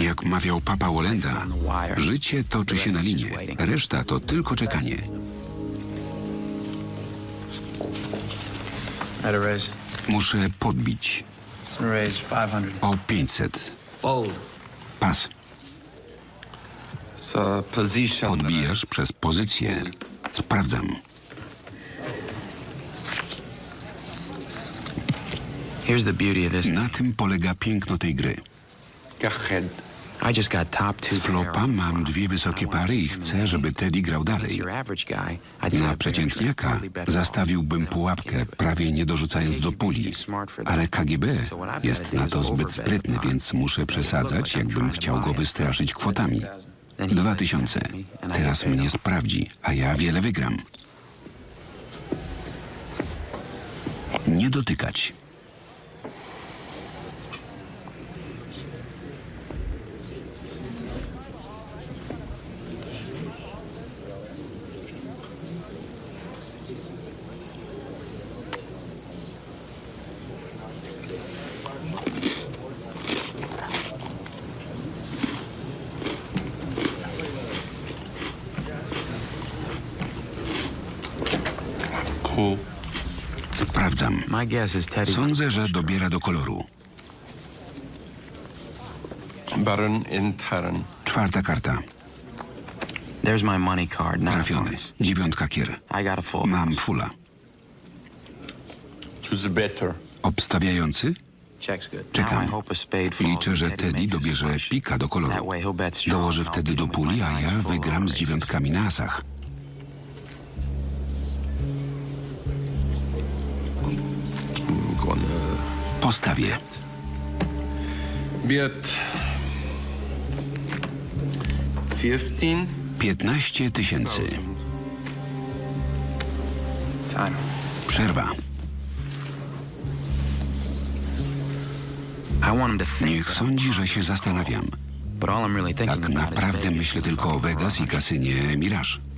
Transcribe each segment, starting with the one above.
Jak mawiał Papa Wolenda, życie toczy się na linie, reszta to tylko czekanie. I had a raise. Muszę podbić Raise 500. o 500. Fold. Pas. Podbijasz przez pozycję. Sprawdzam. Here's the beauty of this. Na tym polega piękno tej gry. Z flopa mam dwie wysokie pary i chcę, żeby Teddy grał dalej. Your average guy, I'd say Na a przeciętniaka zastawiłbym pułapkę, prawie nie dorzucając do puli. Ale KGB jest na to zbyt sprytny, więc muszę przesadzać, jakbym chciał go wystraszyć kwotami. Dwa tysiące. Teraz mnie sprawdzi, a ja wiele wygram. Nie dotykać. Sądzę, że dobiera do koloru. Baron in Taran. Czwarta karta. Trafiony. Dziewiątka kier. Mam fula. Obstawiający? Czekam. Liczę, że Teddy dobierze pika do koloru. Dołoży wtedy do puli, a ja wygram z dziewiątkami na asach. Postawię. bet 15. 15 tysięcy. Przerwa. Niech sądzi, że się zastanawiam. Tak naprawdę myślę tylko o Vegas i kasynie Mirage.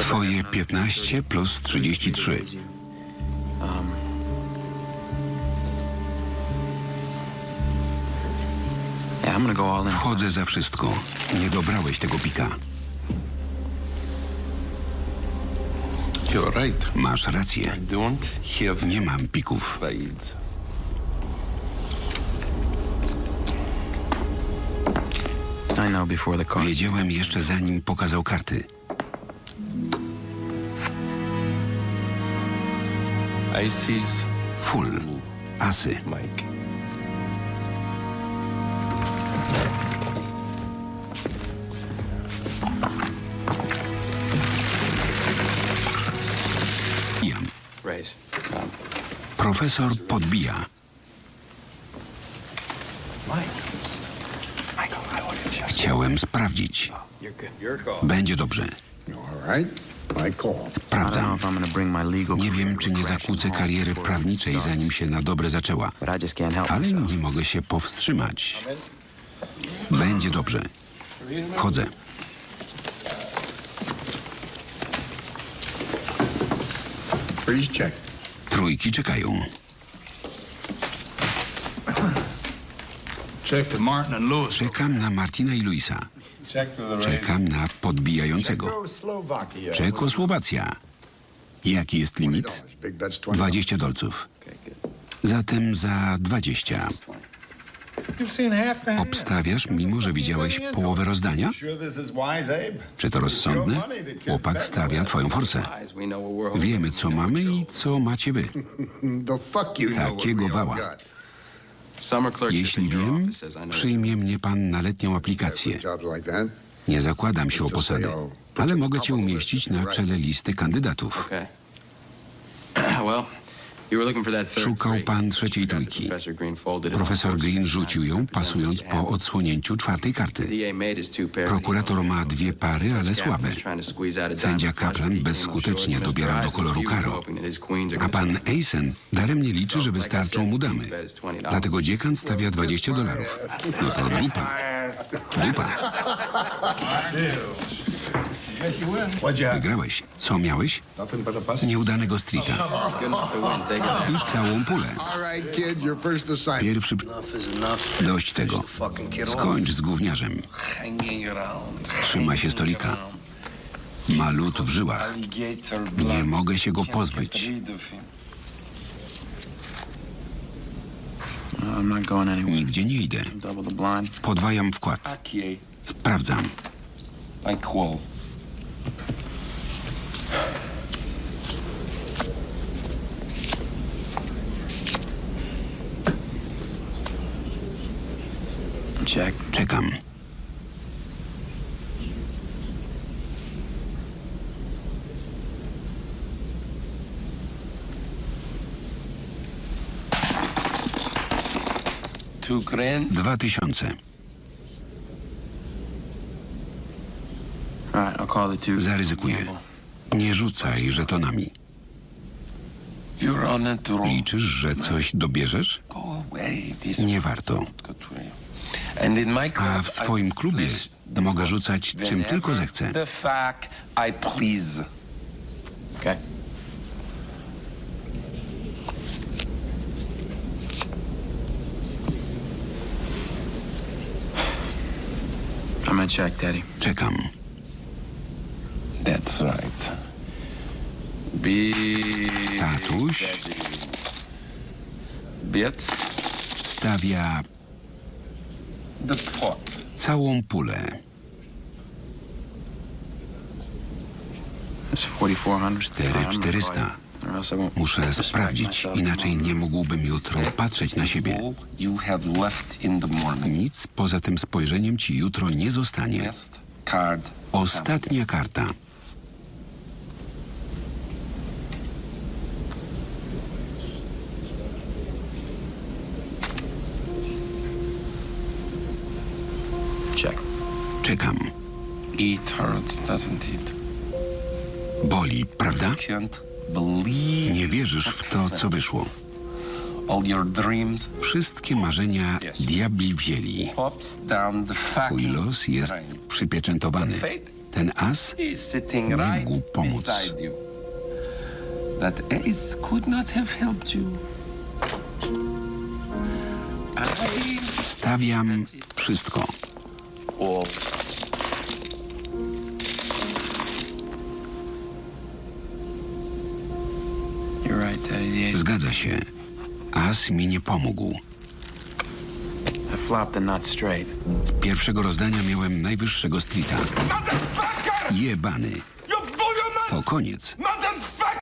Twoje 15 plus 33. Um. Wchodzę za wszystko. Nie dobrałeś tego pika. You're right. Masz rację. Nie mam pików. Wiedziałem jeszcze zanim pokazał karty. Full. Asy. Mike. Jan. Raise. Um, Profesor podbija. Chciałem sprawdzić. Będzie dobrze. Sprawdzam. Nie wiem, czy nie zakłócę kariery prawniczej, zanim się na dobre zaczęła. Ale nie mogę się powstrzymać. Będzie dobrze. Wchodzę. Trójki czekają. Czekam na Martina i Luisa. Czekam na podbijającego. Czekosłowacja. Jaki jest limit? Big bet's 20. 20 dolców. Zatem za 20. You've seen half the hand. Obstawiasz, mimo że widziałeś połowę rozdania? Czy to rozsądne? Chłopak stawia twoją forsę. Wiemy, co mamy i co macie wy. Takiego wała. Jeśli wiem, przyjmie mnie pan na letnią aplikację. Nie zakładam się o posadę, ale mogę cię umieścić na czele listy kandydatów. Szukał pan trzeciej trójki. Profesor Green rzucił ją, pasując po odsłonięciu czwartej karty. Prokurator ma dwie pary, ale słabe. Sędzia Kaplan bezskutecznie dobiera do koloru karo. A pan Eisen daremnie liczy, że wystarczą mu damy. Dlatego dziekan stawia 20 dolarów. No to dupa. Dupa. Wygrałeś. Co miałeś? Nieudanego streeta. I całą pulę. Pierwszy... Dość tego. Skończ z gówniarzem. Trzyma się stolika. Ma lód w żyłach. Nie mogę się go pozbyć. Nigdzie nie idę. Podwajam wkład. Sprawdzam. Czekam. Dwa tysiące. Zaryzykuję. Nie rzucaj żetonami. Liczysz, że coś dobierzesz? Nie warto. A w swoim I klubie mogę rzucać czym tylko zechcę. The fuck I please. Okay. I'm gonna check, Daddy. Czekam. That's right. Tatuś stawia. Całą pulę. That's 4,400. Cztery, All right, I'm gonna 400. call you, or else I won't Muszę sprawdzić, inaczej nie mógłbym jutro patrzeć na siebie. Nic poza tym spojrzeniem ci jutro nie zostanie. Ostatnia karta. It hurts, doesn't it? Boli, prawda? Nie wierzysz w to, co wyszło. Wszystkie marzenia diabli wzięli. Twój los jest przypieczętowany. Ten as Nie mógł pomóc. That ace could not have helped you. I stawiam wszystko. Zgadza się. As mi nie pomógł. Z pierwszego rozdania miałem najwyższego streeta. Jebany. To koniec.